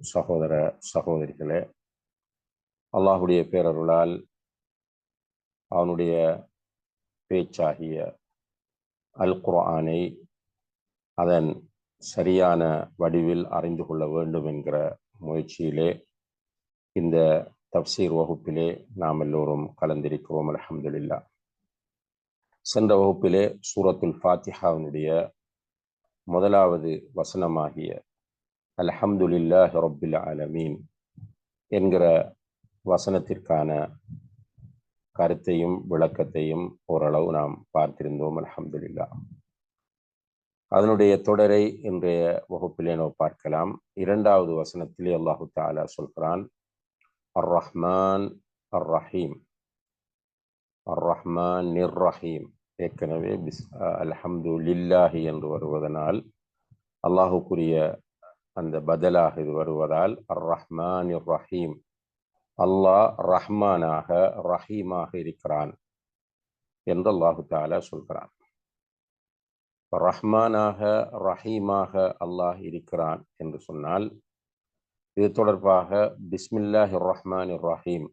சகோதர சகோதரிகளே அல்லாஹுடைய பேரருளால் அவனுடைய பேச்சாகிய அல் குர்ஆனை அதன் சரியான வடிவில் அறிந்து கொள்ள வேண்டும் என்கிற முயற்சியிலே இந்த தப்சீர் வகுப்பிலே நாம் எல்லோரும் கலந்திருக்கிறோம் அலமதுல்லா சென்ற வகுப்பிலே சூரத்துல் ஃபாத்திஹாவினுடைய முதலாவது வசனமாகிய அல்ஹம்துலில்லாஹ் ரொப்பில் ஆலமீன் என்கிற வசனத்திற்கான கருத்தையும் விளக்கத்தையும் ஓரளவு நாம் பார்த்திருந்தோம் அல்ஹம்துலில்லா. அதனுடைய தொடரை இன்றைய வகுப்பிலே நாம் பார்க்கலாம். இரண்டாவது வசனத்திலே அல்லாஹு தாலா சொல்கிறான் அர் ரஹ்மான் அர் ரஹீம் அர் ரஹ்மான் நிர் ரஹீம் ஏற்கனவே பிஸ் அல்ஹம்து லில்லாஹி என்று வருவதனால் அல்லாஹுக்குரிய அந்த பதிலாக இது வருவதால் அர் ரஹ்மான் ரஹீம் அல்லாஹ் ரஹ்மானாக ரஹீமாக இருக்கிறான் என்று அல்லாஹு தாலா சொல்கிறான். ரஹ்மானாக ரஹீமாக அல்லாஹ் இருக்கிறான் என்று சொன்னால் இது தொடர்பாக பிஸ்மில்லாஹி ரஹ்மான் ரஹீம்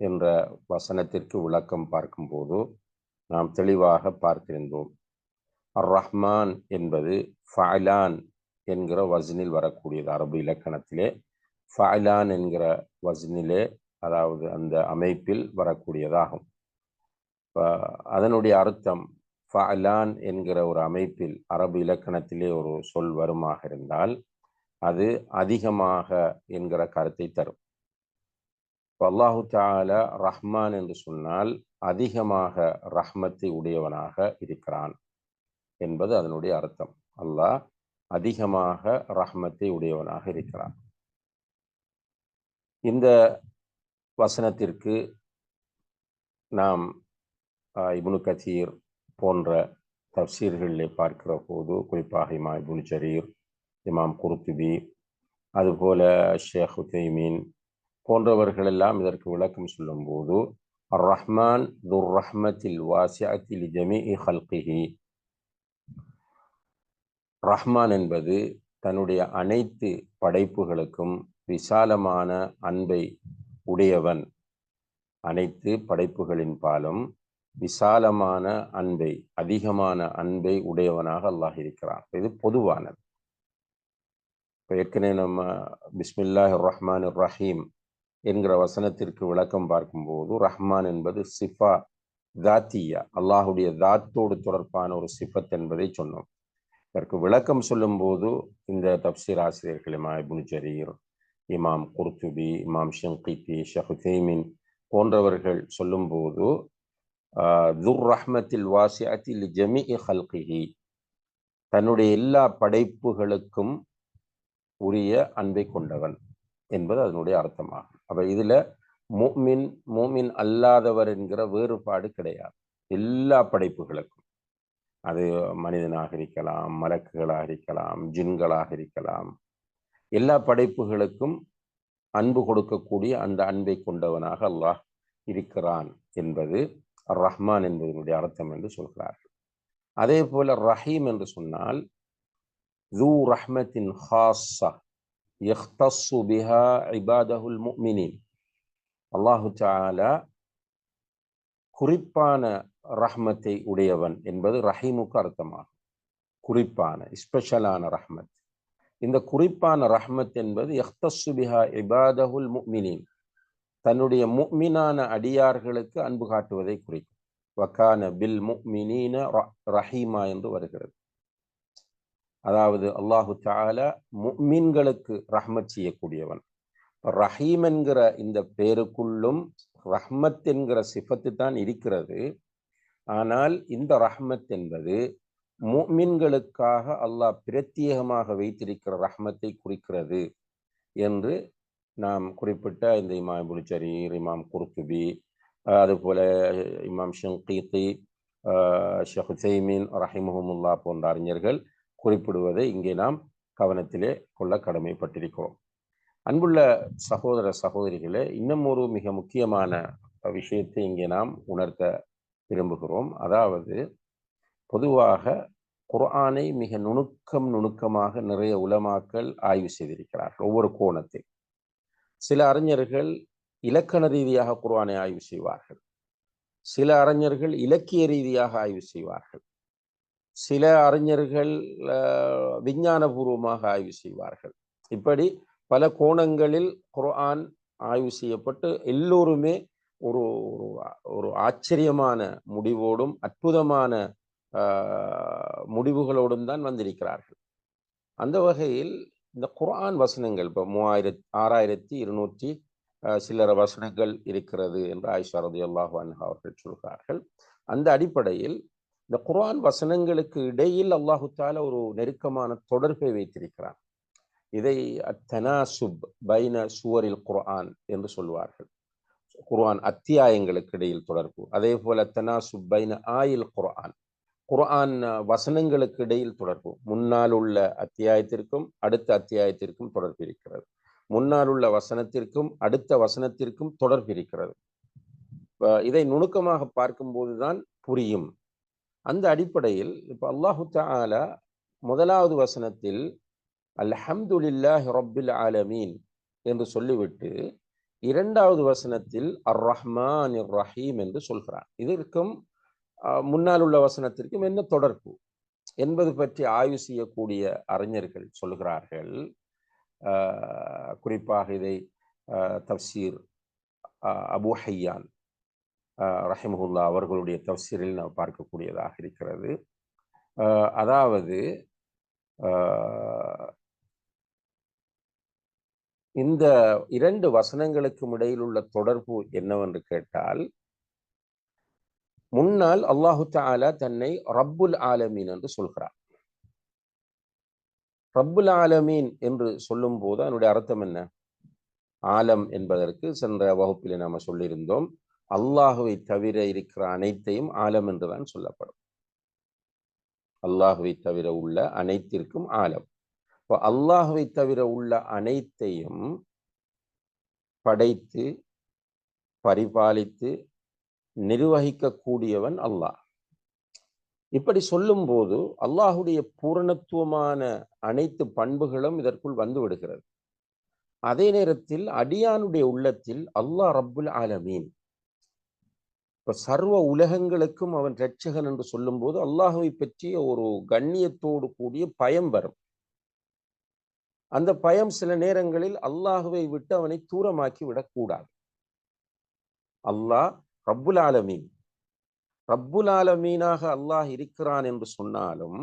என்ற வசனத்திற்கு விளக்கம் பார்க்கும்போது நாம் தெளிவாக பார்த்திருந்தோம். அர் ரஹ்மான் என்பது ஃபலான் என்கிற வசனில் வரக்கூடியது அரபு இலக்கணத்திலே. ஃபலான் என்கிற வசனிலே அதாவது அந்த அமைப்பில் வரக்கூடியதாகும். அதனுடைய அர்த்தம் ஃபலான் என்கிற ஒரு அமைப்பில் அரபு இலக்கணத்திலே ஒரு சொல் வருமாக இருந்தால் அது அதிகமாக என்கிற கருத்தை தரும். அல்லாஹு தால ரஹ்மான் என்று சொன்னால் அதிகமாக ரஹ்மத்தை உடையவனாக இருக்கிறான் என்பது அதனுடைய அர்த்தம். அல்லாஹ் அதிகமாக ரஹ்மத்தை உடையவனாக இருக்கிறான். இந்த வசனத்திற்கு நாம் இபுனு கதீர் போன்ற தப்சீர்களிலே பார்க்கிற போது குறிப்பாக இமா இபுனு ஜரீர் இமாம் குருத்துபி அதுபோல ஷேக் ஹுதைமீன் போன்றவர்கள் எல்லாம் இதற்கு விளக்கம் சொல்லும்போது அர் ரஹ்மான் துர் ரஹ்மத்தில் வாசியத்தில் ஜமி ஹல்கிஹி ரஹ்மான் என்பது தன்னுடைய அனைத்து படைப்புகளுக்கும் விசாலமான அன்பை உடையவன். அனைத்து படைப்புகளின் பாலும் விசாலமான அன்பை அதிகமான அன்பை உடையவனாக அல்லாஹ் இருக்கிறான். இது பொதுவானது. இப்போ ஏற்கனவே நம்ம பிஸ்மில்லாஹ் ரஹ்மான் ரஹீம் என்கிற வசனத்திற்கு விளக்கம் பார்க்கும்போது ரஹ்மான் என்பது சிஃபா தாத்தியா அல்லாஹுடைய தாத்தோடு தொடர்பான ஒரு சிஃபத் என்பதை சொன்னோம். இதற்கு விளக்கம் சொல்லும்போது இந்த தப்சீர் ஆசிரியர்கள் இமா இபுன் ஜரீர் இமாம் குர்துபி இமாம் ஷங்கீத்தி ஷஹுதேமின் போன்றவர்கள் சொல்லும்போது துர் ரஹ்மத்தில் வாசியத்தில் ஜமி ஹல்கிஹி. தன்னுடைய எல்லா படைப்புகளுக்கும் உரிய அன்பை கொண்டவன் என்பது அதனுடைய அர்த்தமாகும். அப்போ இதில் மூமின் மூமின் அல்லாதவர் என்கிற வேறுபாடு கிடையாது. எல்லா படைப்புகளுக்கும். அது மனிதனாக இருக்கலாம் மலக்குகளாக இருக்கலாம் ஜின்களாக இருக்கலாம் எல்லா படைப்புகளுக்கும் அன்பு கொடுக்கக்கூடிய அந்த அன்பை கொண்டவனாக அல்லாஹ் இருக்கிறான் என்பது ரஹ்மான் என்பதனுடைய அர்த்தம் என்று சொல்கிறார்கள் அதே போல ரஹீம் என்று சொன்னால் ذو رحمة خاصة يختص بها عباده المؤمنين அல்லாஹு தாலா குறிப்பான ரஹ்மத்தை உடையவன் என்பது ரஹீமுக்கு அர்த்தமாகும். குறிப்பான ஸ்பெஷலான ரஹ்மத். இந்த குறிப்பான ரஹ்மத் என்பது எஹ்தசுபிஹா இபாதஹுல் முக்மினின் தன்னுடைய முக்மினான அடியார்களுக்கு அன்பு காட்டுவதை குறிக்கும். வக்கான பில் முக்மினீன ரஹீமா என்று வருகிறது. அதாவது அல்லாஹு தாலா முக்மீன்களுக்கு ரஹ்மத் செய்யக்கூடியவன். ரஹீம் என்கிற இந்த பேருக்குள்ளும் ரஹ்மத் என்கிற சிஃபத்து தான் இருக்கிறது. ஆனால் இந்த ரஹ்மத் என்பது முக்மின்களுக்காக அல்லாஹ் பிரத்யேகமாக வைத்திருக்கிற ரஹ்மத்தை குறிக்கிறது என்று நாம் குறிப்பிட்ட இந்த இமாம் புலிச்சரீர் இமாம் குர்துபி அதுபோல இமாம் ஷங்கீத்தி ஷஹுசைமீன் ரஹிமஹமுல்லா போன்ற அறிஞர்கள் குறிப்பிடுவதை இங்கே நாம் கவனத்திலே கொள்ள கடமைப்பட்டிருக்கிறோம். அன்புள்ள சகோதர சகோதரிகளே இன்னும் ஒரு மிக முக்கியமான விஷயத்தை இங்கே நாம் உணர்த்த விரும்புகிறோம். அதாவது பொதுவாக குர்ஆனை மிக நுணுக்கம் நுணுக்கமாக நிறைய உலமாக்கள் ஆய்வு செய்திருக்கிறார்கள் ஒவ்வொரு கோணத்தை சில அறிஞர்கள் இலக்கண ரீதியாக குர்ஆனை ஆய்வு செய்வார்கள். சில அறிஞர்கள் இலக்கிய ரீதியாக ஆய்வு செய்வார்கள். சில அறிஞர்கள் விஞ்ஞானபூர்வமாக ஆய்வு செய்வார்கள். இப்படி பல கோணங்களில் குர்ஆன் ஆய்வு செய்யப்பட்டு எல்லோருமே ஒரு ஒரு ஆச்சரியமான முடிவோடும் அற்புதமான முடிவுகளோடும் தான் வந்திருக்கிறார்கள். அந்த வகையில் இந்த குர்ஆன் வசனங்கள் இப்போ மூவாயிரத்தி ஆறாயிரத்தி இருநூற்றி சில்லற வசனங்கள் இருக்கிறது என்று ஆயிஷா ரதி அல்லாஹு அன்ஹா அவர்கள் சொல்கிறார்கள். அந்த அடிப்படையில் இந்த குர்ஆன் வசனங்களுக்கு இடையில் அல்லாஹு தால ஒரு நெருக்கமான தொடர்பை வைத்திருக்கிறான். இதை அத்தனாசுப் பைன சுவரில் குர்ஆன் என்று சொல்வார்கள் குர்ஆன் அத்தியாயங்களுக்கு இடையில் தொடர்பு. அதே போல தனாசுப் பைன ஆயில் குர்ஆன். குர்ஆன் வசனங்களுக்கு இடையில் தொடர்பு. முன்னால் உள்ள அத்தியாயத்திற்கும் அடுத்த அத்தியாயத்திற்கும் தொடர்பு இருக்கிறது. முன்னால் உள்ள வசனத்திற்கும் அடுத்த வசனத்திற்கும் தொடர்பு இருக்கிறது. இதை நுணுக்கமாக பார்க்கும்போதுதான் புரியும். அந்த அடிப்படையில் இப்ப அல்லாஹு தாலா முதலாவது வசனத்தில் அல்ஹம்துலில்லாஹி ரப்பில் ஆலமீன் என்று சொல்லிவிட்டு இரண்டாவது வசனத்தில் அர் ரஹ்மான் ரஹீம் என்று சொல்கிறான் இதற்கும் முன்னால் உள்ள வசனத்திற்கும் என்ன தொடர்பு? என்பது பற்றி ஆய்வு செய்யக்கூடிய அறிஞர்கள் சொல்கிறார்கள். குறிப்பாக இதை தப்சீர் அபு ஹையான் ரஹிமஹுல்லா அவர்களுடைய தப்சீரில் நாம் பார்க்கக்கூடியதாக இருக்கிறது. அதாவது இந்த இரண்டு வசனங்களுக்கும் இடையில் உள்ள தொடர்பு என்னவென்று கேட்டால் முன்னால் அல்லாஹு தாலா தன்னை ரப்புல் ஆலமீன் என்று சொல்கிறார். ரப்புல் ஆலமீன் என்று சொல்லும் போது அதனுடைய அர்த்தம் என்ன? ஆலம் என்பதற்கு சென்ற வகுப்பில் நாம சொல்லியிருந்தோம் அல்லாஹுவை தவிர இருக்கிற அனைத்தையும் ஆலம் என்றுதான் சொல்லப்படும். அல்லாஹுவை தவிர உள்ள அனைத்திற்கும் ஆலம். இப்போ அல்லாஹுவை தவிர உள்ள அனைத்தையும் படைத்து பரிபாலித்து நிர்வகிக்கக்கூடியவன் அல்லாஹ். இப்படி சொல்லும்போது அல்லாஹுடைய பூரணத்துவமான அனைத்து பண்புகளும் இதற்குள் வந்து விடுகிறது. அதே நேரத்தில் அடியானுடைய உள்ளத்தில் அல்லாஹ் ரப்புல் ஆலமீன். இப்போ சர்வ உலகங்களுக்கும் அவன் ரட்சகன் என்று சொல்லும்போது அல்லாஹுவை பற்றிய ஒரு கண்ணியத்தோடு கூடிய பயம் வரும். அந்த பயம் சில நேரங்களில் அல்லாஹுவை விட்டு அவனை தூரமாக்கி விடக்கூடாது. அல்லாஹ் ரப்புல் ஆலமீன். ரப்புல் ஆலமீனாக அல்லாஹ் இருக்கிறான் என்று சொன்னாலும்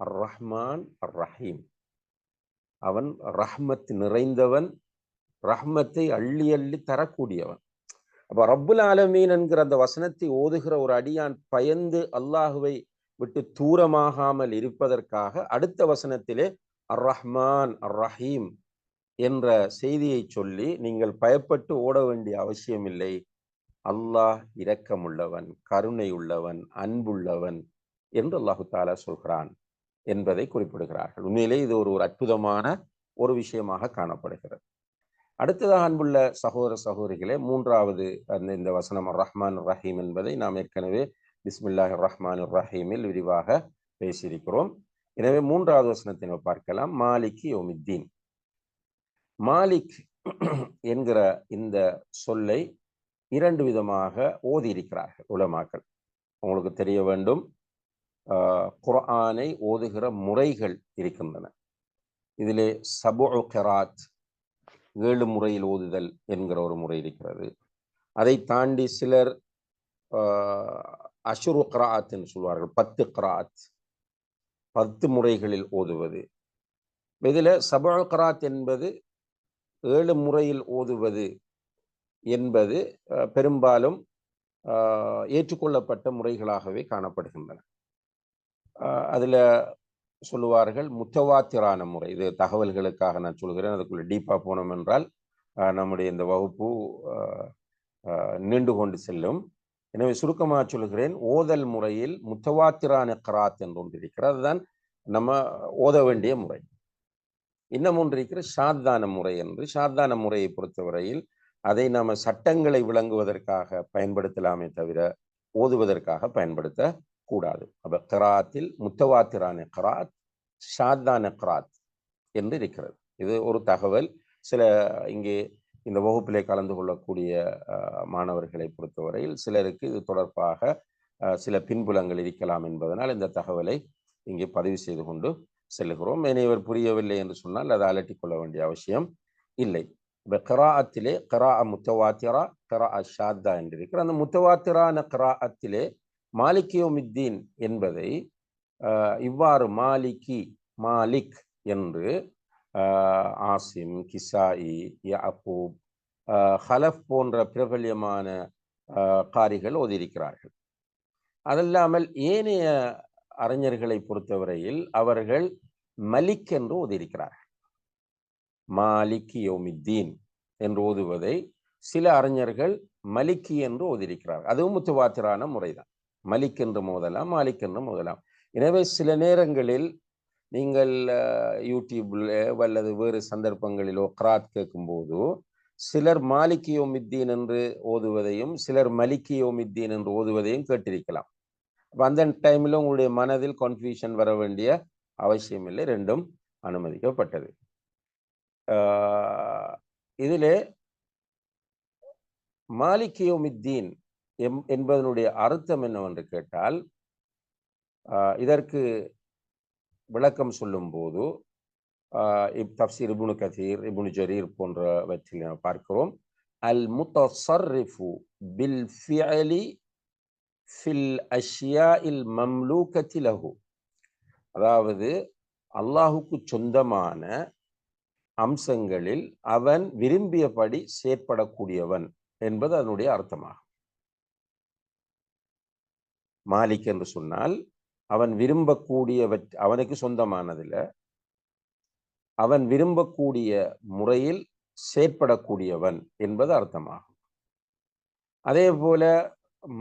அர் ரஹ்மான் அர் ரஹீம் அவன் ரஹ்மத் நிறைந்தவன் ரஹ்மத்தை அள்ளி அள்ளி தரக்கூடியவன். அப்போ ரப்புல் ஆலமீன் என்கிற அந்த வசனத்தை ஓதுகிற ஒரு அடியான் பயந்து அல்லாஹுவை விட்டு தூரமாகாமல் இருப்பதற்காக அடுத்த வசனத்திலே அர் ரஹ்மான் அர் ரஹீம் என்ற செய்தியை சொல்லி நீங்கள் பயப்பட்டு ஓட வேண்டிய அவசியம் இல்லை அல்லாஹ் இரக்கமுள்ளவன் கருணை உள்ளவன் அன்புள்ளவன் என்று அல்லாஹு தாலா சொல்கிறான் என்பதை குறிப்பிடுகிறார்கள். உண்மையிலே இது ஒரு ஒரு அற்புதமான ஒரு விஷயமாக காணப்படுகிறது. அடுத்ததாக அன்புள்ள சகோதர சகோதரிகளே மூன்றாவது அந்த இந்த வசனம் ரஹ்மான் ரஹீம் என்பதை நாம் ஏற்கனவே பிஸ்மில்லாஹ் ரஹ்மான் ரஹீமில் விரிவாக பேசியிருக்கிறோம். எனவே மூன்றாவது வசனத்தை நம்ம பார்க்கலாம். மாலிக் யோமித்தீன். மாலிக் என்கிற இந்த சொல்லை இரண்டு விதமாக ஓதி இருக்கிறார்கள் உலமாக்கள். உங்களுக்கு தெரிய வேண்டும் குர்ஆனை ஓதுகிற முறைகள் இருக்கின்றன. இதிலே சபு கராத் ஏழு முறையில் ஓதுதல் என்கிற ஒரு முறை இருக்கிறது. அதை தாண்டி சிலர் அஷுரு கராத் என்று சொல்வார்கள் பத்து கராத். பத்து முறைகளில் ஓதுவது. இதில் சபாக்கராத் கராத் என்பது ஏழு முறையில் ஓதுவது என்பது பெரும்பாலும் ஏற்றுக்கொள்ளப்பட்ட முறைகளாகவே காணப்படுகின்றன. அதில் சொல்லுவார்கள் முத்தவாத்திரான முறை. இது தகவல்களுக்காக நான் சொல்கிறேன். அதுக்குள்ளே டீப்பாக போனோம் என்றால் நம்முடைய இந்த வகுப்பு நீண்டு கொண்டு செல்லும். எனவே சுருக்கமாக சொல்கிறேன் ஓதல் முறையில் முத்தவாத்திரான கராத் என்று ஒன்று இருக்கிறது. அதுதான் நம்ம ஓத வேண்டிய முறை. இன்னும் ஒன்று இருக்கிற சாத்தான முறை என்று. ஷாத்தான முறையை பொறுத்தவரையில் அதை நாம் சட்டங்களை விளங்குவதற்காக பயன்படுத்தலாமே தவிர ஓதுவதற்காக பயன்படுத்த கூடாது அப்ப கராத்தில் முத்தவாத்திரான கராத் ஷாத்தான கராத் என்று இருக்கிறது. இது ஒரு தகவல். சில இங்கே இந்த வகுப்பிலே கலந்து கொள்ளக்கூடிய மாணவர்களை பொறுத்தவரையில் சிலருக்கு இது தொடர்பாக சில பின்புலங்கள் இருக்கலாம் என்பதனால் இந்த தகவலை இங்கே பதிவு செய்து கொண்டு செல்கிறோம் இவர் புரியவில்லை என்று சொன்னால் அதை அலட்டிக் கொள்ள வேண்டிய அவசியம் இல்லை. இப்போ கராஅத்திலே கரா முத்தவாத்திரா கரா ஷாத்தா என்று இருக்கிற அந்த முத்தவாத்திரான கராஅத்திலே மாலிகியோமித்தீன் என்பதை இவ்வாறு மாலிகி மாலிக் என்று ஆசிம் கிசாயி யஅபூப் ஹலஃப் போன்ற பிரபல்யமான காரிகள் ஓதியிருக்கிறார்கள். அதல்லாமல் ஏனைய அறிஞர்களை பொறுத்தவரையில் அவர்கள் மலிக் என்று ஓதியிருக்கிறார்கள். மாலிக் யோமித்தீன் என்று ஓதுவதை சில அறிஞர்கள் மலிக்கி என்று ஓதியிருக்கிறார் அதுவும் முத்துவாத்திரான முறைதான். மலிக் என்று மோதலாம் மாலிக் என்று மோதலாம். எனவே சில நேரங்களில் நீங்கள் யூடியூப்ல அல்லது வேறு சந்தர்ப்பங்களிலோ கிராத் கேட்கும்போது சிலர் மாலிகியோமித்தீன் என்று ஓதுவதையும் சிலர் மலிக்கியோமித்தீன் என்று ஓதுவதையும் கேட்டிருக்கலாம். அந்த டைமில் உங்களுடைய மனதில் கன்ஃபியூஷன் வர வேண்டிய அவசியம் இல்லை. ரெண்டும் அனுமதிக்கப்பட்டது. இதிலே மாலிகியோமித்தீன் எம் என்பதனுடைய அர்த்தம் என்னவென்று கேட்டால் இதற்கு விளக்கம் சொல்லும் போது தப்சீர் இபுனு கதீர் இபுனு ஜரீர் போன்றவற்றில் நாம் பார்க்கிறோம். அல் முத்தசர்ரிஃபு பில் ஃபியலி ஃபில் அஷ்யா இல் மம்லூ லஹு. அதாவது அல்லாஹுக்கு சொந்தமான அம்சங்களில் அவன் விரும்பியபடி செயற்படக்கூடியவன் என்பது அதனுடைய அர்த்தமாகும். மாலிக் என்று சொன்னால் அவன் விரும்பக்கூடியவற் அவனுக்கு சொந்தமானதில் அவன் விரும்பக்கூடிய முறையில் செயற்படக்கூடியவன் என்பது அர்த்தமாகும். அதே போல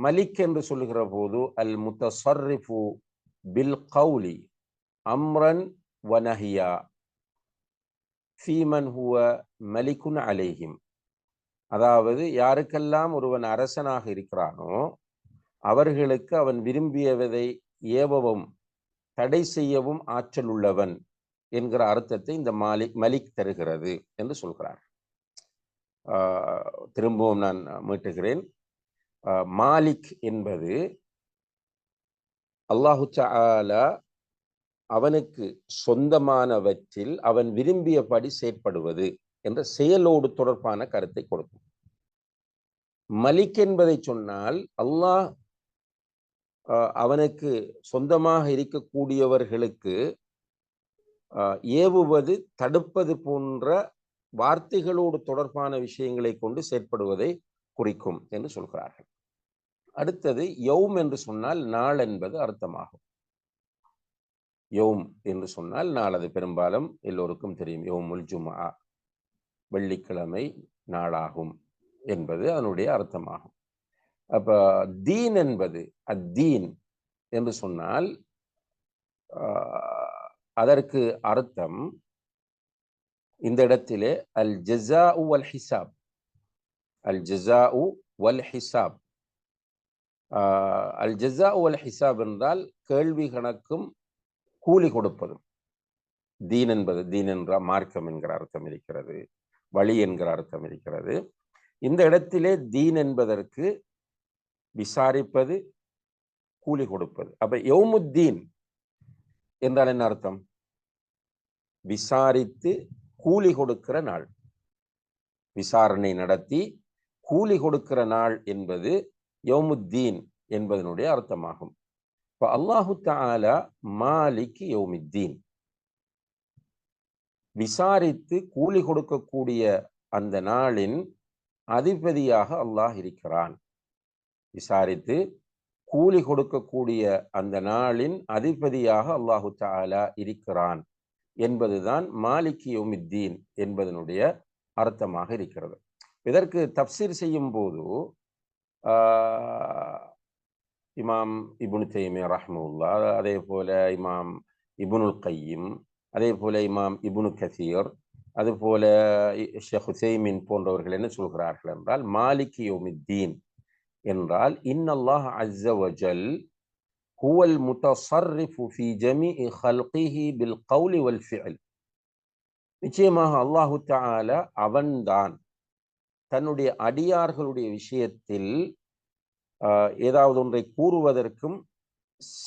மலிக் என்று சொல்லுகிற போது அல் முத்தசர்ரிஃபு பில் கவுலி அம்ரன் வனஹியா ஃபீமன் ஹுவ மலிகுன் அலேஹிம். அதாவது யாருக்கெல்லாம் ஒருவன் அரசனாக இருக்கிறானோ அவர்களுக்கு அவன் விரும்பியவதை ஏவவும் தடை செய்யவும் ஆற்றல் உள்ளவன் என்கிற அர்த்தத்தை இந்த மாலிக் மலிக் தருகிறது என்று சொல்கிறார். திரும்பவும் நான் மீட்டுகிறேன். மாலிக் என்பது அல்லாஹு சாலா அவனுக்கு சொந்தமானவற்றில் அவன் விரும்பியபடி செயற்படுவது என்ற செயலோடு தொடர்பான கருத்தை கொடுக்கும். மலிக் என்பதை சொன்னால் அல்லாஹ் அவனுக்கு சொந்தமாக இருக்கக்கூடியவர்களுக்கு ஏவுவது தடுப்பது போன்ற வார்த்தைகளோடு தொடர்பான விஷயங்களை கொண்டு செயற்படுவதை குறிக்கும் என்று சொல்கிறார்கள். அடுத்தது யௌம் என்று சொன்னால் நாள் என்பது அர்த்தமாகும். யோம் என்று சொன்னால் நாள். அது பெரும்பாலும் எல்லோருக்கும் தெரியும். யோம் ஜுமா வெள்ளிக்கிழமை நாளாகும் என்பது அதனுடைய அர்த்தமாகும். அப்ப தீன் என்பது அத்தீன் என்று சொன்னால் அதற்கு அர்த்தம் இந்த இடத்திலே அல் ஜெசா அல் ஹிசாப் அல் ஜெசா வல் ஹிசாப் அல் ஜெசா வல் ஹிசாப் என்றால் கேள்வி கணக்கும் கூலி கொடுப்பதும். தீன் என்பது தீன் என்ற மார்க்கம் என்கிற அர்த்தம் இருக்கிறது வழி என்கிற அர்த்தம் இருக்கிறது. இந்த இடத்திலே தீன் என்பதற்கு விசாரிப்பது கூலி கொடுப்பது. அப்ப யௌமுத்தீன் என்றால் என்ன அர்த்தம்? விசாரித்து கூலி கொடுக்கிற நாள். விசாரணை நடத்தி கூலி கொடுக்கிற நாள் என்பது யௌமுத்தீன் என்பதனுடைய அர்த்தமாகும். இப்போ அல்லாஹு தாலா மாலிக் யௌமுத்தீன். விசாரித்து கூலி கொடுக்கக்கூடிய அந்த நாளின் அதிபதியாக அல்லாஹ் இருக்கிறான். விசாரித்து கூலி கொடுக்கக்கூடிய அந்த நாளின் அதிபதியாக அல்லாஹு தாலா இருக்கிறான் என்பதுதான் மாலிகி உமித்தீன் என்பதனுடைய அர்த்தமாக இருக்கிறது. இதற்கு தப்சீர் செய்யும் போது இமாம் இபுனு தைமே ரஹ்முல்லா அதே போல இமாம் இபுனுல் கையீம் அதே போல இமாம் இபுனு கசீர் அதுபோல ஷேக் ஹுசைமின் போன்றவர்கள் என்ன சொல்கிறார்கள் என்றால் மாலிகி உமித்தீன் என்றால் இன்னல்லாஹ் அஸ்ஸவஜல் ஹுவல் முத்தசர்ரிஃபு ஃபி ஜமீ ஹல்கிஹி பில் கவுலி வல் ஃபிஅல். நிச்சயமாக அல்லாஹு தால அவன்தான் தன்னுடைய அடியார்களுடைய விஷயத்தில் ஏதாவது ஒன்றை கூறுவதற்கும்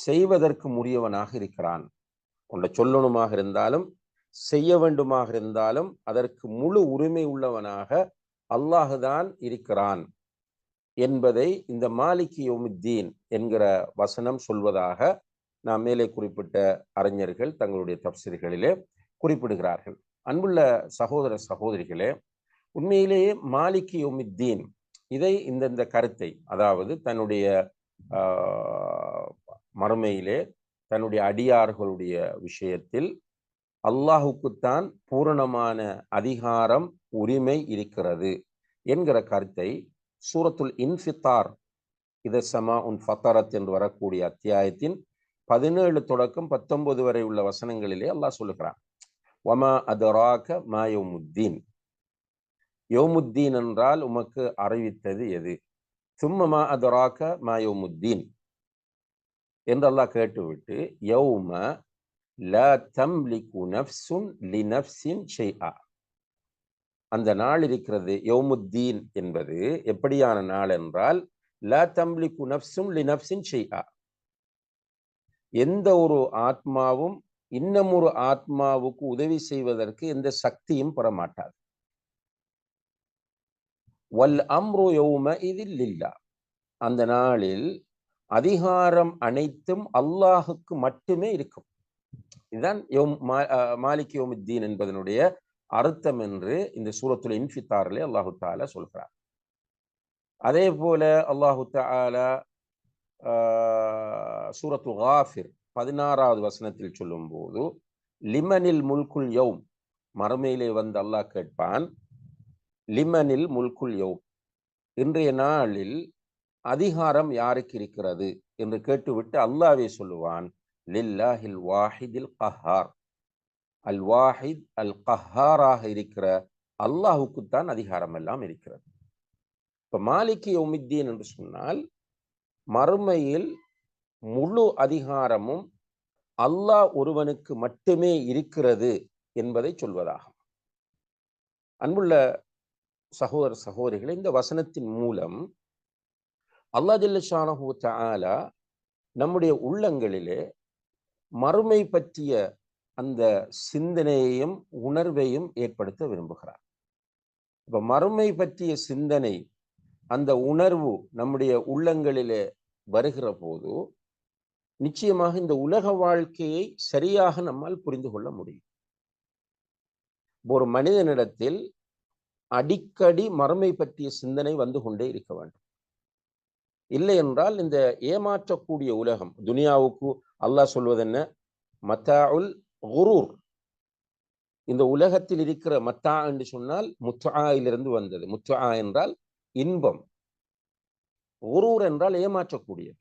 செய்வதற்கும் உரியவனாக இருக்கிறான். ஒன்றை சொல்லணுமாக இருந்தாலும் செய்ய வேண்டுமாக இருந்தாலும் அதற்கு முழு உரிமை உள்ளவனாக அல்லாஹுதான் இருக்கிறான். என்பதை இந்த மாலிக் யோமுத்தீன் என்கிற வசனம் சொல்வதாக நாம் மேலே குறிப்பிட்ட அறிஞர்கள் தங்களுடைய தப்சீர்களிலே குறிப்பிடுகிறார்கள். அன்புள்ள சகோதர சகோதரிகளே உண்மையிலேயே மாலிக் யோமுத்தீன் இதை இந்தந்த கருத்தை அதாவது தன்னுடைய மறுமையிலே தன்னுடைய அடியார்களுடைய விஷயத்தில் அல்லாஹுக்குத்தான் பூரணமான அதிகாரம் உரிமை இருக்கிறது என்கிற கருத்தை சூரத்துல் இன்ஃபித்தார். இத சமா உன் ஃபத்தரத் என்று வரக்கூடிய அத்தியாயத்தின் பதினேழு தொடக்கம் பத்தொன்பது வரை உள்ள வசனங்களிலே அல்லாஹ் சொல்லுகிறான். வமா அதராக மாயோமுத்தீன் யோமுத்தீன். என்றால் உமக்கு அறிவித்தது எது? சும்மமா அதராக மாயோமுத்தீன் என்று அல்லாஹ் கேட்டுவிட்டு யௌம ல தம்லிகு நஃப்சுன் லி நஃப்சின் ஷெய்ஆ அந்த நாள் இருக்கிறது யௌமுத்தீன் என்பது எப்படியான நாள் என்றால் ல தம்லிகு நஃப்சும் லி நஃப்சின் எந்த ஒரு ஆத்மாவும் இன்னும் ஒரு ஆத்மாவுக்கு உதவி செய்வதற்கு எந்த சக்தியும் பெறமாட்டாது. வல் அம்ரு யௌம இதில் இல்லா அந்த நாளில் அதிகாரம் அனைத்தும் அல்லாஹுக்கு மட்டுமே இருக்கும். இதுதான் யோம் மாலிக் யோமுத்தீன் என்பதனுடைய அர்த்தம் என்று இந்த சூரத்துல இன்ஃபித்தாரிலே அல்லாஹு தாலா சொல்கிறார் அதே போல அல்லாஹு தாலா சூரத்து காஃபிர் பதினாறாவது வசனத்தில் சொல்லும் போது லிமனில் முல்குல் யௌம் மறுமையிலே வந்து அல்லாஹ் கேட்பான் லிமனில் முல்குல் யௌம் இன்றைய நாளில் அதிகாரம் யாருக்கு இருக்கிறது? என்று கேட்டுவிட்டு அல்லாவே சொல்லுவான் லில்லாஹில் வாஹிதில் கஹார் அல் வாஹித் அல் கஹாராக இருக்கிற அல்லாஹுக்குத்தான் அதிகாரம் எல்லாம் இருக்கிறது. இப்ப மாலிக் யோமித்தீன் என்று சொன்னால் மறுமையில் முழு அதிகாரமும் அல்லாஹ் ஒருவனுக்கு மட்டுமே இருக்கிறது என்பதை சொல்வதாகும். அன்புள்ள சகோதர சகோதரிகளை இந்த வசனத்தின் மூலம் அல்லா ஜல்லஷானஹூ தாலா நம்முடைய உள்ளங்களிலே மறுமை பற்றிய அந்த சிந்தனையையும் உணர்வையும் ஏற்படுத்த விரும்புகிறார். இப்போ மறுமை பற்றிய சிந்தனை அந்த உணர்வு நம்முடைய உள்ளங்களிலே வருகிற போது நிச்சயமாக இந்த உலக வாழ்க்கையை சரியாக நம்மால் புரிந்து கொள்ள முடியும். ஒரு மனிதனிடத்தில் அடிக்கடி மறுமை பற்றிய சிந்தனை வந்து கொண்டே இருக்க வேண்டும். இல்லை என்றால் இந்த ஏமாற்றக்கூடிய உலகம் துனியாவுக்கு அல்லாஹ் சொல்வது என்ன மத்தாவுல் குரூர். இந்த உலகத்தில் இருக்கிற மத்தா என்று சொன்னால் முத்தாயிலிருந்து வந்தது. முத்தா என்றால் இன்பம். குரூர் என்றால் ஏமாற்றக்கூடியது.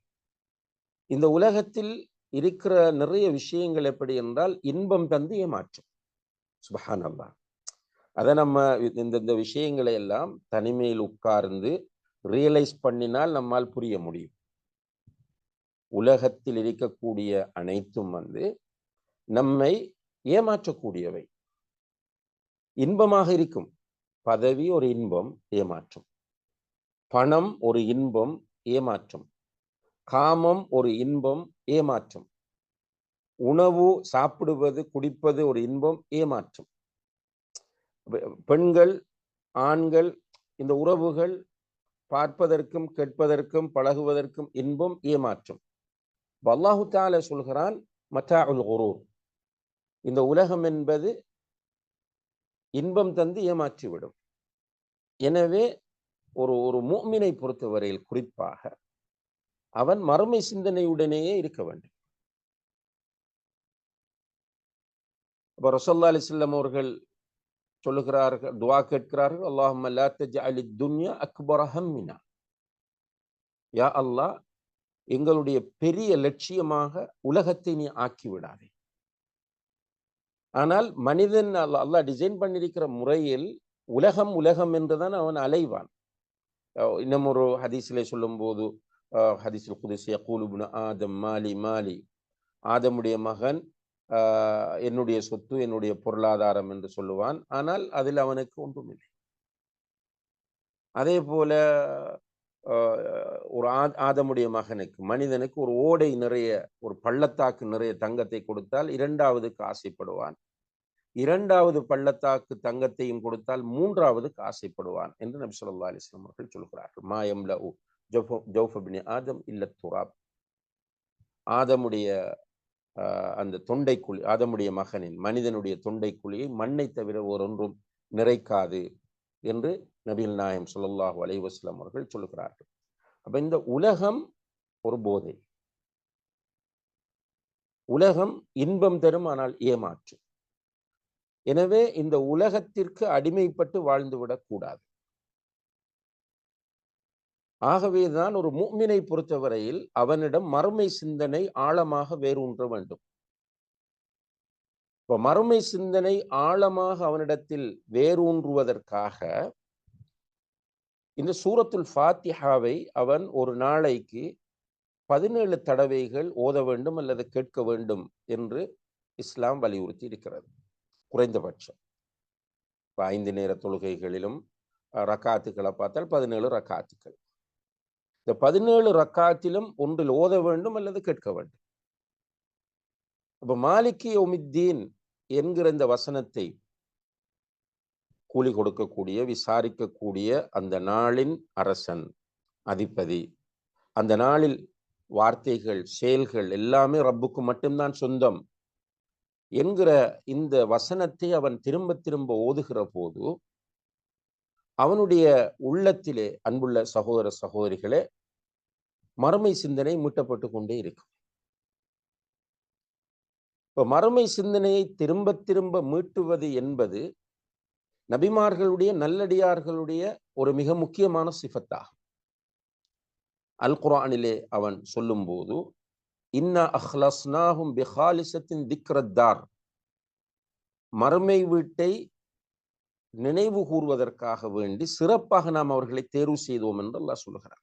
இந்த உலகத்தில் இருக்கிற நிறைய விஷயங்கள் எப்படி என்றால் இன்பம் தந்து ஏமாற்றும். சுபஹான் அல்லா அதை நம்ம இந்த இந்த விஷயங்களை எல்லாம் தனிமையில் உட்கார்ந்து ரியலைஸ் பண்ணினால் நம்மால் புரிய முடியும். உலகத்தில் இருக்கக்கூடிய அனைத்தும் வந்து நம்மை ஏமாற்றக்கூடியவை. இன்பமாக இருக்கும். பதவி ஒரு இன்பம் ஏமாற்றும். பணம் ஒரு இன்பம் ஏமாற்றும். காமம் ஒரு இன்பம் ஏமாற்றும். உணவு சாப்பிடுவது குடிப்பது ஒரு இன்பம் ஏமாற்றும். பெண்கள் ஆண்கள் இந்த உறவுகள் பார்ப்பதற்கும் கேட்பதற்கும் பழகுவதற்கும் இன்பம் ஏமாற்றும். வல்லாஹுத்தால தால சொல்கிறான் மத்தா உல் குரூர். இந்த உலகம் என்பது இன்பம் தந்து ஏமாற்றிவிடும். எனவே ஒரு ஒரு மூமினை பொறுத்தவரையில் குறிப்பாக அவன் மறுமை சிந்தனையுடனேயே இருக்க வேண்டும். இப்போ ரசல்லா அலிஸ்லாம் அவர்கள் சொல்லுகிறார்கள் துவா கேட்கிறார்கள் அல்லாஹும்ம லா தஜ்அலி துன்யா அக்பர் ஹம்மினா. யா அல்லாஹ் எங்களுடைய பெரிய லட்சியமாக உலகத்தை நீ ஆக்கி விடாதே ஆனால் மனிதன் அல்ல- அல்லாஹ் டிசைன் பண்ணியிருக்கிற முறையில் உலகம் உலகம் என்றுதான் அவன் அலைவான். இன்னும் ஒரு ஹதீஸிலே சொல்லும்போது அஹ் ஹதீஸில் குதிசிய யகூலுப்னு ஆதம் மாலி மாலி. ஆதமுடைய மகன் ஆஹ் என்னுடைய சொத்து என்னுடைய பொருளாதாரம் என்று சொல்லுவான். ஆனால் அதில் அவனுக்கு ஒன்றுமில்லை. அதே போல ஒரு ஆ- ஆதமுடைய மகனுக்கு மனிதனுக்கு ஒரு ஓடை நிறைய ஒரு பள்ளத்தாக்கு நிறைய தங்கத்தை கொடுத்தால் இரண்டாவதுக்கு ஆசைப்படுவான் இரண்டாவது பள்ளத்தாக்கு தங்கத்தையும் கொடுத்தால் மூன்றாவதுக்கு ஆசைப்படுவான் என்று நபி சொல்லா அலிஸ்லாம் அவர்கள் சொல்கிறார்கள். மாயம் லவு ஜௌஃபின் ஆதம் இல்ல துராப். ஆதமுடைய அந்த தொண்டைக்குழி ஆதமுடைய மகனின் மனிதனுடைய தொண்டைக்குழியை மண்ணை தவிர ஒரொன்றும் நிறைக்காது. என்று நபில் நாயம் சொல்லல்லாஹு அலைவாஸ்லாம் அவர்கள் சொல்லுகிறார்கள். அப்ப இந்த உலகம் ஒரு போதை. உலகம் இன்பம் தரும் ஆனால் ஏமாற்று. எனவே இந்த உலகத்திற்கு அடிமைப்பட்டு வாழ்ந்துவிடக் கூடாது. ஆகவேதான் ஒரு மூமினை பொறுத்தவரையில் அவனிடம் மறுமை சிந்தனை ஆழமாக வேரூன்ற வேண்டும். இப்ப மறுமை சிந்தனை ஆழமாக அவனிடத்தில் வேரூன்றுவதற்காக இந்த சூரத்துல் ஃபாத்திஹாவை அவன் ஒரு நாளைக்கு பதினேழு தடவைகள் ஓத வேண்டும் அல்லது கேட்க வேண்டும் என்று இஸ்லாம் வலியுறுத்தி இருக்கிறது. குறைந்தபட்சம். இப்போ ஐந்து நேர தொழுகைகளிலும் ரக்காத்துக்களை பார்த்தால் பதினேழு ரக்காத்துக்கள் இந்த பதினேழு ரக்காத்திலும் ஒன்றில் ஓத வேண்டும் அல்லது கேட்க வேண்டும். இப்போ மாலிகி ஒமித்தீன் என்கிற இந்த வசனத்தை கூலி கொடுக்கக்கூடிய விசாரிக்கக்கூடிய அந்த நாளின் அரசன் அதிபதி. அந்த நாளில் வார்த்தைகள் செயல்கள் எல்லாமே ரப்புக்கு மட்டும்தான் சொந்தம். என்கிற இந்த வசனத்தை அவன் திரும்ப திரும்ப ஓதுகிற போது அவனுடைய உள்ளத்திலே அன்புள்ள சகோதர சகோதரிகளே மறுமை சிந்தனை மீட்டப்பட்டு கொண்டே இருக்கும். இப்போ மறுமை சிந்தனையை திரும்ப திரும்ப மீட்டுவது என்பது நபிமார்களுடைய நல்லடியார்களுடைய ஒரு மிக முக்கியமான சிஃபத்தாகும். அல் குரானிலே அவன் சொல்லும்போது இன்னா அஹ்லஸ்னாஹும் பிஹாலிசத்தின் திக்ரத்தார். மறுமை வீட்டை நினைவு கூறுவதற்காக வேண்டி சிறப்பாக நாம் அவர்களை தேர்வு செய்தோம் என்று அல்லாஹ் சொல்கிறார்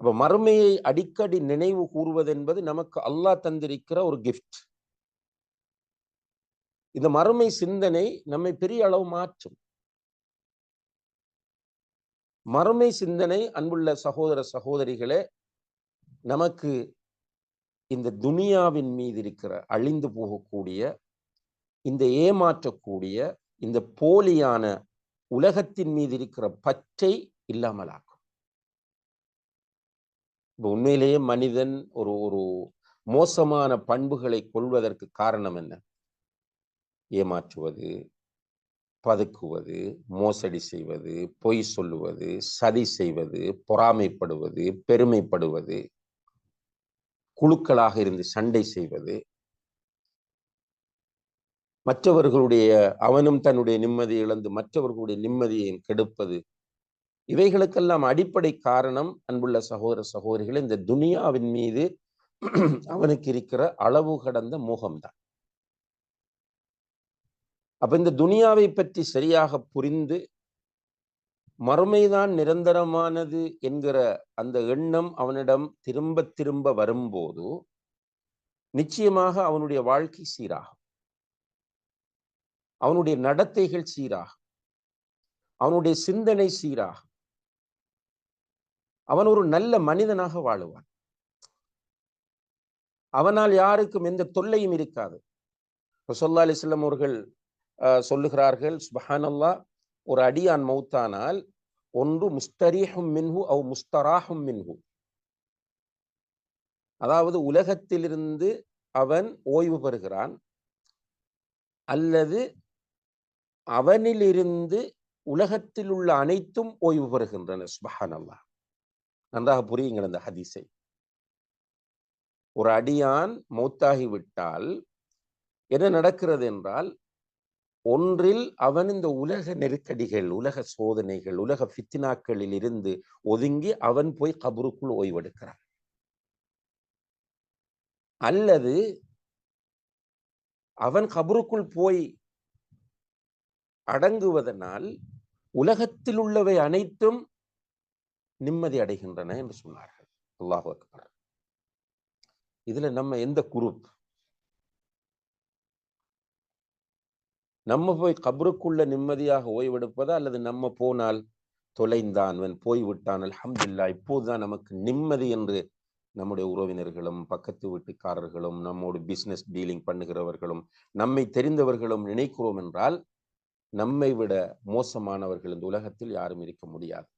அப்ப மறுமையை அடிக்கடி நினைவு கூறுவது என்பது நமக்கு அல்லாஹ் தந்திருக்கிற ஒரு கிஃப்ட் இந்த மறுமை சிந்தனை நம்மை பெரிய அளவு மாற்றும். மறுமை சிந்தனை அன்புள்ள சகோதர சகோதரிகளே நமக்கு இந்த துனியாவின் மீது இருக்கிற அழிந்து போகக்கூடிய இந்த ஏமாற்றக்கூடிய இந்த போலியான உலகத்தின் மீது இருக்கிற பற்றை இல்லாமலாகும். இப்போ உண்மையிலேயே மனிதன் ஒரு ஒரு மோசமான பண்புகளை கொள்வதற்கு காரணம் என்ன? ஏமாற்றுவது பதுக்குவது மோசடி செய்வது பொய் சொல்லுவது சதி செய்வது பொறாமைப்படுவது பெருமைப்படுவது குழுக்களாக இருந்து சண்டை செய்வது. மற்றவர்களுடைய அவனும் தன்னுடைய நிம்மதியை இழந்து மற்றவர்களுடைய நிம்மதியை கெடுப்பது இவைகளுக்கெல்லாம் அடிப்படை காரணம் அன்புள்ள சகோதர சகோதரிகள் இந்த துனியாவின் மீது அவனுக்கு இருக்கிற அளவு கடந்த மோகம்தான். அப்ப இந்த துனியாவை பற்றி சரியாக புரிந்து மறுமைதான் நிரந்தரமானது என்கிற அந்த எண்ணம் அவனிடம் திரும்ப திரும்ப வரும்போது நிச்சயமாக அவனுடைய வாழ்க்கை சீராகும். அவனுடைய நடத்தைகள் சீராகும். அவனுடைய சிந்தனை சீராகும். அவன் ஒரு நல்ல மனிதனாக வாழுவான். அவனால் யாருக்கும் எந்த தொல்லையும் இருக்காது. ரசோல்லா அலிஸ்லம் அவர்கள் சொல்லுகிறார்கள் சுபஹானல்லா ஒரு அடியான் மௌத்தானால் ஒன்று முஸ்தரீஹும் மின்ஹு அவ் முஸ்தராஹும் மின்ஹு. அதாவது உலகத்திலிருந்து அவன் ஓய்வு பெறுகிறான். அல்லது அவனிலிருந்து உலகத்தில் உள்ள அனைத்தும் ஓய்வு பெறுகின்றன சுபஹானல்லா நன்றாக புரியுங்கள் அந்த ஹதீஸை. ஒரு அடியான் மௌத்தாகி விட்டால் என்ன நடக்கிறது என்றால் ஒன்றில் அவன் இந்த உலக நெருக்கடிகள் உலக சோதனைகள் உலக ஃபித்தினாக்களில் இருந்து ஒதுங்கி அவன் போய் கபருக்குள் ஓய்வெடுக்கிறான். அல்லது அவன் கபருக்குள் போய் அடங்குவதனால் உலகத்தில் உள்ளவை அனைத்தும் நிம்மதி அடைகின்றன என்று சொன்னார்கள். அல்லாஹு அக்பர். இதுல நம்ம எந்த குரூப்? நம்ம போய் கபருக்குள்ள நிம்மதியாக ஓய்வெடுப்பதா அல்லது நம்ம போனால் தொலைந்தான் அவன் போய்விட்டான் அலமதுல்லா இப்போதுதான் நமக்கு நிம்மதி என்று நம்முடைய உறவினர்களும் பக்கத்து வீட்டுக்காரர்களும் நம்மோடு பிசினஸ் டீலிங் பண்ணுகிறவர்களும் நம்மை தெரிந்தவர்களும் நினைக்கிறோம் என்றால் நம்மை விட மோசமானவர்கள் இந்த உலகத்தில் யாரும் இருக்க முடியாது.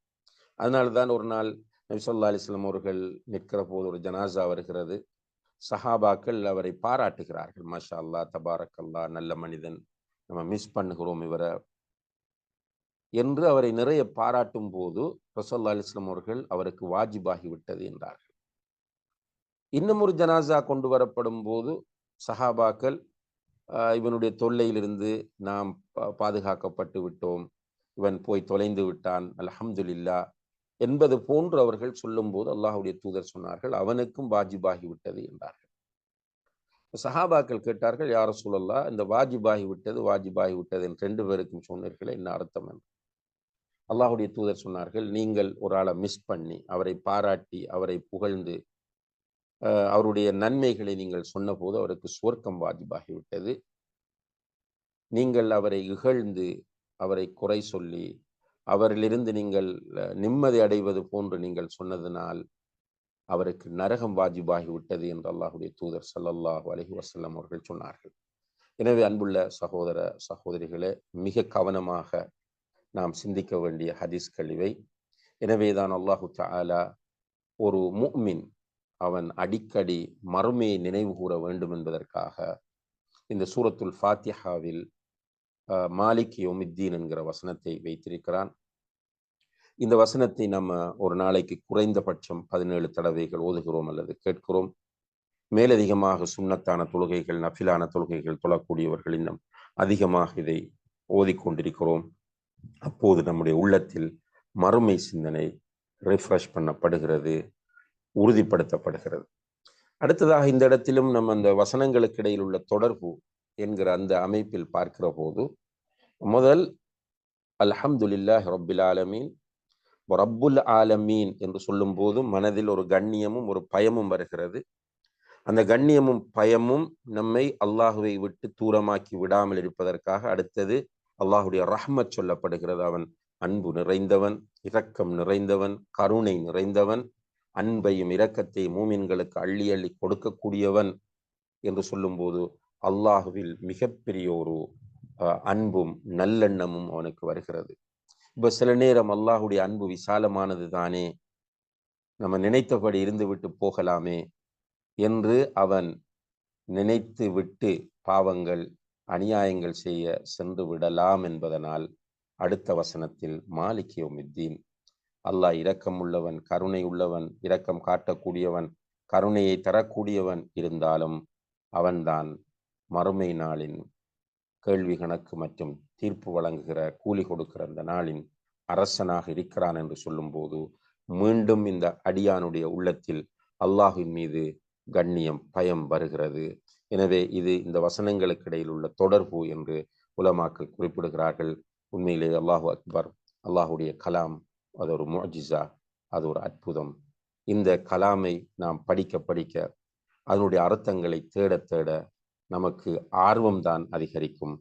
அதனால தான் ஒரு நாள் நபிசல்லா அலிஸ்லாம் அவர்கள் நிற்கிற போது ஒரு ஜனாசா வருகிறது. சஹாபாக்கள் அவரை பாராட்டுகிறார்கள். மாஷா அல்லா தபாரக் அல்லா நல்ல மனிதன். நம்ம மிஸ் பண்ணுகிறோம் இவரை. என்று அவரை நிறைய பாராட்டும் போது ரசல்லா அலிஸ்லாம் அவர்கள் அவருக்கு வாஜிபாகி விட்டது என்றார்கள். இன்னும் ஒரு ஜனாசா கொண்டு வரப்படும் போது சஹாபாக்கள் இவனுடைய தொல்லையிலிருந்து நாம் பாதுகாக்கப்பட்டு விட்டோம். இவன் போய் தொலைந்து விட்டான். அலஹம்துல்லா என்பது போன்று அவர்கள் சொல்லும்போது அல்லாஹுடைய தூதர் சொன்னார்கள் அவனுக்கும் வாஜிபாகி விட்டது என்றார்கள். சஹாபாக்கள் கேட்டார்கள் யார சொல்லல்லா இந்த வாஜிபாகி விட்டது வாஜிபாகி விட்டது என்று ரெண்டு பேருக்கும் சொன்னீர்களே என்ன அர்த்தம் என்று. அல்லாஹுடைய தூதர் சொன்னார்கள் நீங்கள் ஒரு ஆளை மிஸ் பண்ணி அவரை பாராட்டி அவரை புகழ்ந்து அவருடைய நன்மைகளை நீங்கள் சொன்னபோது அவருக்கு சுவர்க்கம் வாஜிபாகிவிட்டது நீங்கள் அவரை இகழ்ந்து அவரை குறை சொல்லி அவரிலிருந்து நீங்கள் நிம்மதி அடைவது போன்று நீங்கள் சொன்னதனால் அவருக்கு நரகம் வாஜிபாகி விட்டது என்று அல்லாஹுடைய தூதர் சல்லல்லாஹு அலஹி வசல்லம் அவர்கள் சொன்னார்கள். எனவே அன்புள்ள சகோதர சகோதரிகளே மிக கவனமாக நாம் சிந்திக்க வேண்டிய ஹதீஸ் கழிவை எனவேதான் அல்லாஹு தாலா ஒரு முக்மின் அவன் அடிக்கடி மறுமையை நினைவு கூற வேண்டும் என்பதற்காக இந்த சூரத்துல் ஃபாத்தியாவில் மாலிக் யோமித்தீன் என்கிற வசனத்தை வைத்திருக்கிறான். இந்த வசனத்தை நம்ம ஒரு நாளைக்கு குறைந்தபட்சம் பதினேழு தடவைகள் ஓதுகிறோம் அல்லது கேட்கிறோம். மேலதிகமாக சுண்ணத்தான தொழுகைகள் நஃபிலான தொழுகைகள் தொழக்கூடியவர்கள் இன்னும் அதிகமாக இதை ஓதிக்கொண்டிருக்கிறோம். அப்போது நம்முடைய உள்ளத்தில் மறுமை சிந்தனை ரிஃப்ரெஷ் பண்ணப்படுகிறது உறுதிப்படுத்தப்படுகிறது. அடுத்ததாக இந்த இடத்திலும் நம்ம அந்த வசனங்களுக்கு இடையில் உள்ள தொடர்பு என்கிற அந்த அமைப்பில் பார்க்கிற போது முதல் அல்ஹம்துலில்லாஹ் ரப்பில் ஆலமீன் ரப்புல் ஆலமீன் என்று சொல்லும் போது மனதில் ஒரு கண்ணியமும் ஒரு பயமும் வருகிறது. அந்த கண்ணியமும் பயமும் நம்மை அல்லாஹுவை விட்டு தூரமாக்கி விடாமல் இருப்பதற்காக அடுத்தது அல்லாஹுடைய ரஹ்மத் சொல்லப்படுகிறது. அவன் அன்பு நிறைந்தவன் இரக்கம் நிறைந்தவன் கருணை நிறைந்தவன் அன்பையும் இரக்கத்தையும் மூமின்களுக்கு அள்ளி அள்ளி கொடுக்கக்கூடியவன் என்று சொல்லும்போது அல்லாஹுவில் மிகப்பெரிய ஒரு அன்பும் நல்லெண்ணமும் அவனுக்கு வருகிறது. இப்போ சில நேரம் அல்லாஹுடைய அன்பு விசாலமானது தானே? நம்ம நினைத்தபடி இருந்துவிட்டு போகலாமே என்று அவன் நினைத்து விட்டு பாவங்கள் அநியாயங்கள் செய்ய சென்று விடலாம் என்பதனால் அடுத்த வசனத்தில் மாலிகியோமித்தீன் அல்லாஹ் இரக்கம் உள்ளவன் கருணை உள்ளவன் இரக்கம் காட்டக்கூடியவன் கருணையை தரக்கூடியவன் இருந்தாலும் அவன்தான் மறுமை நாளின் கேள்வி கணக்கு மற்றும் தீர்ப்பு வழங்குகிற கூலி கொடுக்கிற அந்த நாளின் அரசனாக இருக்கிறான் என்று சொல்லும்போது மீண்டும் இந்த அடியானுடைய உள்ளத்தில் அல்லாஹின் மீது கண்ணியம் பயம் வருகிறது. எனவே இது இந்த வசனங்களுக்கு இடையில் உள்ள தொடர்பு என்று உலமாக்கள் குறிப்பிடுகிறார்கள். உண்மையிலே அல்லாஹு அக்பர் அல்லாஹுடைய கலாம் அது ஒரு மொஜிசா அது ஒரு அற்புதம். இந்த கலாமை நாம் படிக்க படிக்க அதனுடைய அர்த்தங்களை தேட தேட நமக்கு ஆர்வம்தான் அதிகரிக்கும்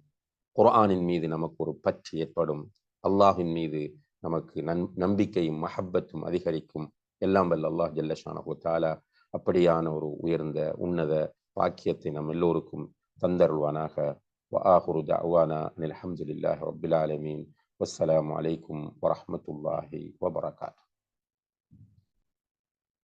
குர்ஆனின் மீது நமக்கு ஒரு பற்று ஏற்படும் அல்லாஹின் மீது நமக்கு நன் நம்பிக்கையும் மஹப்பத்தும் அதிகரிக்கும் எல்லாம் வல்ல அல்லாஹ் ஜல்லஷானஹு தாலா அப்படியான ஒரு உயர்ந்த உன்னத பாக்கியத்தை நம் எல்லோருக்கும் தந்தருள்வானாக وآخر دعوانا أن الحمد لله رب العالمين والسلام عليكم ورحمة الله وبركاته